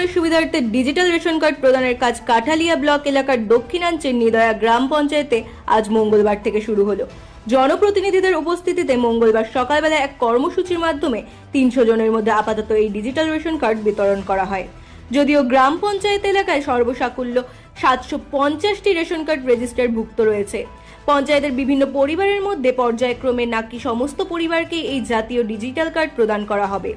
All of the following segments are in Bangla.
জনগণের সুবিধার্থে ডিজিটাল রেশন কার্ড প্রদানের কাজ কাঠালিয়া ব্লক এলাকার দক্ষিণাঞ্চল নিদয়া গ্রাম পঞ্চায়েতে আজ মঙ্গলবার থেকে শুরু হলো। জনপ্রতিনিধিদের উপস্থিতিতে মঙ্গলবার সকালবেলা এক কর্মসূচির মাধ্যমে তিনশো জনের মধ্যে আপাতত এই ডিজিটাল রেশন কার্ড বিতরণ করা হয়। যদিও গ্রাম পঞ্চায়েত এলাকায় সর্বসাকুল্য সাতশো পঞ্চাশটি রেশন কার্ড রেজিস্টারভুক্ত রয়েছে। পঞ্চায়েতের বিভিন্ন পরিবারের মধ্যে পর্যায়ক্রমে নাকি সমস্ত পরিবারকে এই জাতীয় ডিজিটাল কার্ড প্রদান করা হবে।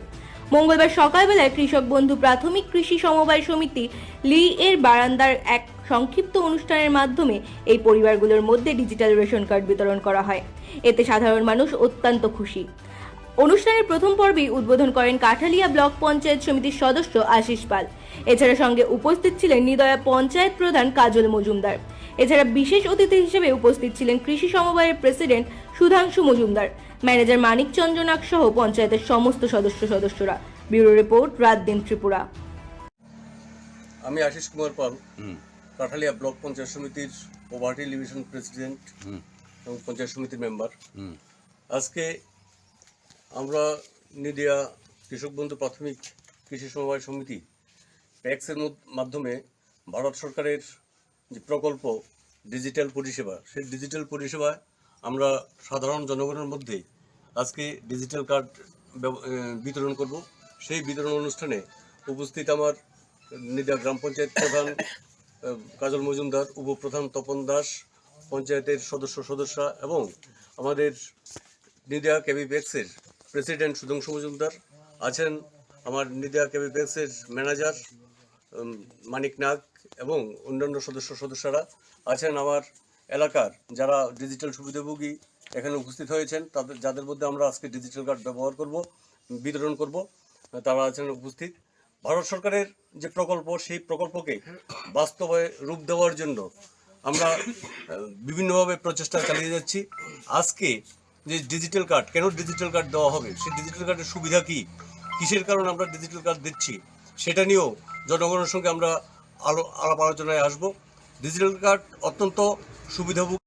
মঙ্গলবার সকালবেলায় কৃষক বন্ধু প্রাথমিক কৃষি সমবায় সমিতি লি এর বারান্দার এক সংক্ষিপ্ত অনুষ্ঠানের মাধ্যমে এই পরিবারগুলোর মধ্যে ডিজিটাল রেশন কার্ড বিতরণ করা হয়। এতে সাধারণ মানুষ অত্যন্ত খুশি। অনুষ্ঠানের প্রথম পর্বেই উদ্বোধন করেন কাঠালিয়া ব্লক পঞ্চায়েত সমিতির সদস্য আশিস পাল। এছাড়া সঙ্গে উপস্থিত ছিলেন নিদয়া পঞ্চায়েত প্রধান কাজল মজুমদার। এছাড়া বিশেষ অতিথি হিসেবে উপস্থিত ছিলেন কৃষি সমবায়ের প্রেসিডেন্ট সুধাংশু মজুমদার ম্যানেজার মানিক চন্দ্রনাক সহ পঞ্চায়েতের সমস্ত সদস্য সদস্যরা। ব্যুরো রিপোর্ট রাত দিন ত্রিপুরা। আমি আশিস কুমার পাল কাঠালিয়া ব্লক পঞ্চায়েত সমিতির পোভার্টি ডিভিশন প্রেসিডেন্ট এবং পঞ্চায়েত সমিতির মেম্বার। আজকে আমরা নিদিয়া কৃষক বন্ধু প্রাথমিক কৃষি সমবায় সমিতি প্যাক্সের মাধ্যমে ভারত সরকারের যে প্রকল্প ডিজিটাল পরিষেবা, সেই ডিজিটাল পরিষেবায় আমরা সাধারণ জনগণের মধ্যে আজকে ডিজিটাল কার্ড বিতরণ করব। সেই বিতরণ অনুষ্ঠানে উপস্থিত আমার নিদা গ্রাম পঞ্চায়েত প্রধান কাজল মজুমদার, উপপ্রধান তপন দাস, পঞ্চায়েতের সদস্য সদস্যা এবং আমাদের নিদিয়া কেবিপ্যাক্সের প্রেসিডেন্ট সুধাংশু মজুমদার আছেন, আমার নিদিয়া কেবিপ্যাক্সের ম্যানেজার মানিক নাগ এবং অন্যান্য সদস্য সদস্যরা আছেন আমার এলাকার, যারা ডিজিটাল সুবিধাভোগী এখানে উপস্থিত হয়েছেন, তাদের, যাদের মধ্যে আমরা আজকে ডিজিটাল কার্ড ব্যবহার করব, বিতরণ করব, তারা আছেন উপস্থিত। ভারত সরকারের যে প্রকল্প, সেই প্রকল্পকে বাস্তবে রূপ দেওয়ার জন্য আমরা বিভিন্নভাবে প্রচেষ্টা চালিয়ে যাচ্ছি। আজকে যে ডিজিটাল কার্ড কেন ডিজিটাল কার্ড দেওয়া হবে? সেই ডিজিটাল কার্ডের সুবিধা কি? কিসের কারণে আমরা ডিজিটাল কার্ড দিচ্ছি? সেটা নিয়েও জনগণের সঙ্গে আমরা আলো আলাপ আলোচনায় আসব। ডিজিটাল কার্ড অত্যন্ত সুবিধাভোগী।